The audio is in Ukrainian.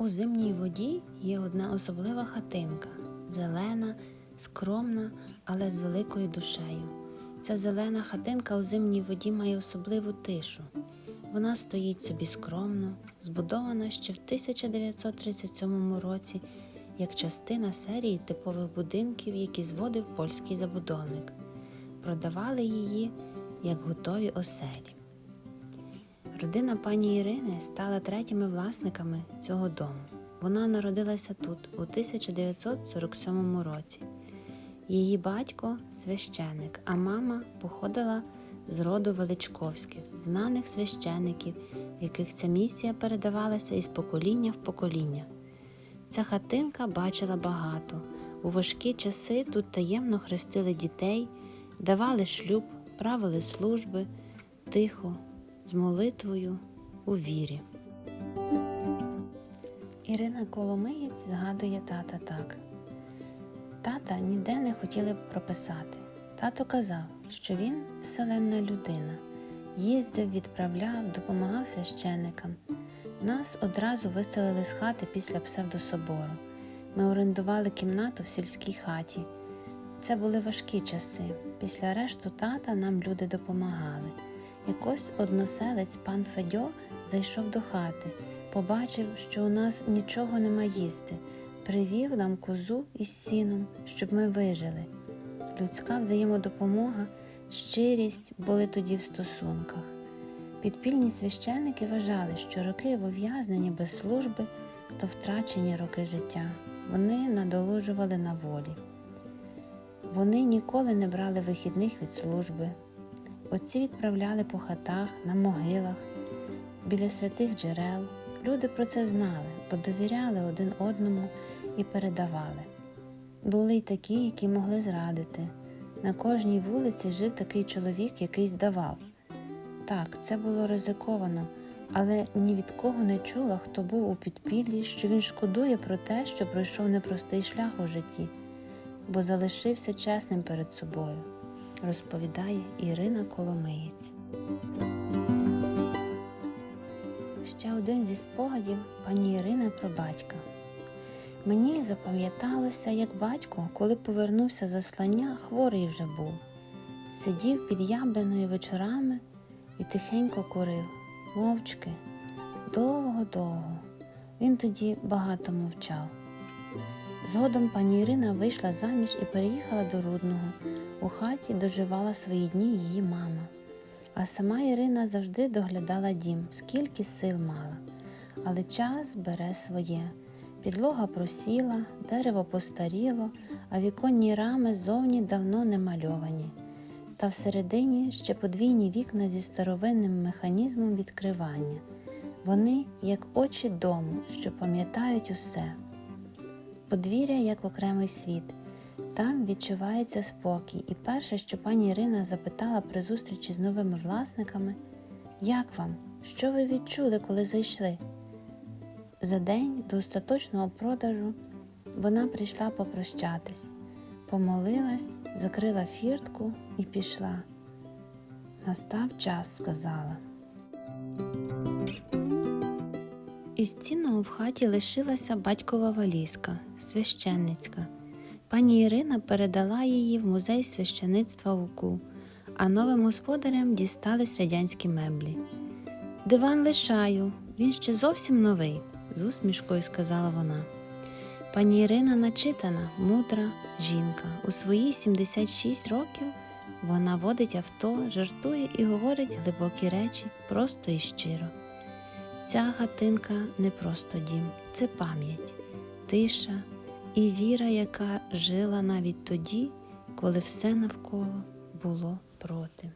У зимній воді є одна особлива хатинка зелена, скромна, але з великою душею. Ця зелена хатинка у зимній воді має особливу тишу. Вона стоїть собі скромно, збудована ще в 1937 році як частина серії типових будинків, які зводив польський забудовник. Продавали її як готові оселі. Родина пані Ірини стала третіми власниками цього дому. Вона народилася тут у 1947 році. Її батько священник, а мама походила з роду Величковських, знаних священиків, яких ця місія передавалася із покоління в покоління. Ця хатинка бачила багато. У важкі часи тут таємно хрестили дітей, давали шлюб, правили служби, тихо, з молитвою у вірі. Ірина Коломиєць згадує тата так. Тата ніде не хотіли б прописати. Тато казав, що він вселенна людина. Їздив, відправляв, допомагав священникам. Нас одразу виселили з хати після псевдособору. Ми орендували кімнату в сільській хаті. Це були важкі часи. Після арешту тата нам люди допомагали. Якось односелець пан Федьо зайшов до хати, побачив, що у нас нічого нема їсти, привів нам козу із сіном, щоб ми вижили. Людська взаємодопомога, щирість були тоді в стосунках. Підпільні священники вважали, що роки в без служби то втрачені роки життя. Вони надолужували на волі. Вони ніколи не брали вихідних від служби. Отці відправляли по хатах, на могилах, біля святих джерел. Люди про це знали, бо довіряли один одному і передавали. Були й такі, які могли зрадити. На кожній вулиці жив такий чоловік, який здавав. Так, це було ризиковано, але ні від кого не чула, хто був у підпіллі, що він шкодує про те, що пройшов непростий шлях у житті, бо залишився чесним перед собою, розповідає Ірина Коломиєць. Ще один зі спогадів пані Ірини про батька. Мені запам'яталося, як батько, коли повернувся з заслання, хворий вже був. Сидів під яблуною вечорами і тихенько курив, мовчки, довго-довго. Він тоді багато мовчав. Згодом пані Ірина вийшла заміж і переїхала до Рудного. У хаті доживала свої дні її мама. А сама Ірина завжди доглядала дім, скільки сил мала. Але час бере своє. Підлога просіла, дерево постаріло, а віконні рами зовні давно не мальовані. Та всередині ще подвійні вікна зі старовинним механізмом відкривання. Вони, як очі дому, що пам'ятають усе. Подвір'я як окремий світ. Там відчувається спокій, і перше, що пані Ірина запитала при зустрічі з новими власниками, як вам? Що ви відчули, коли зайшли? За день до остаточного продажу вона прийшла попрощатись, помолилась, закрила фіртку і пішла. Настав час, сказала. Із цінного в хаті лишилася батькова валізка, священницька. Пані Ірина передала її в музей священицтва УКУ, а новим господарям дістались радянські меблі. Диван лишаю, він ще зовсім новий, з усмішкою сказала вона. Пані Ірина начитана, мудра жінка. У свої 76 років вона водить авто, жартує і говорить глибокі речі просто і щиро. Ця хатинка не просто дім, це пам'ять, тиша і віра, яка жила навіть тоді, коли все навколо було проти.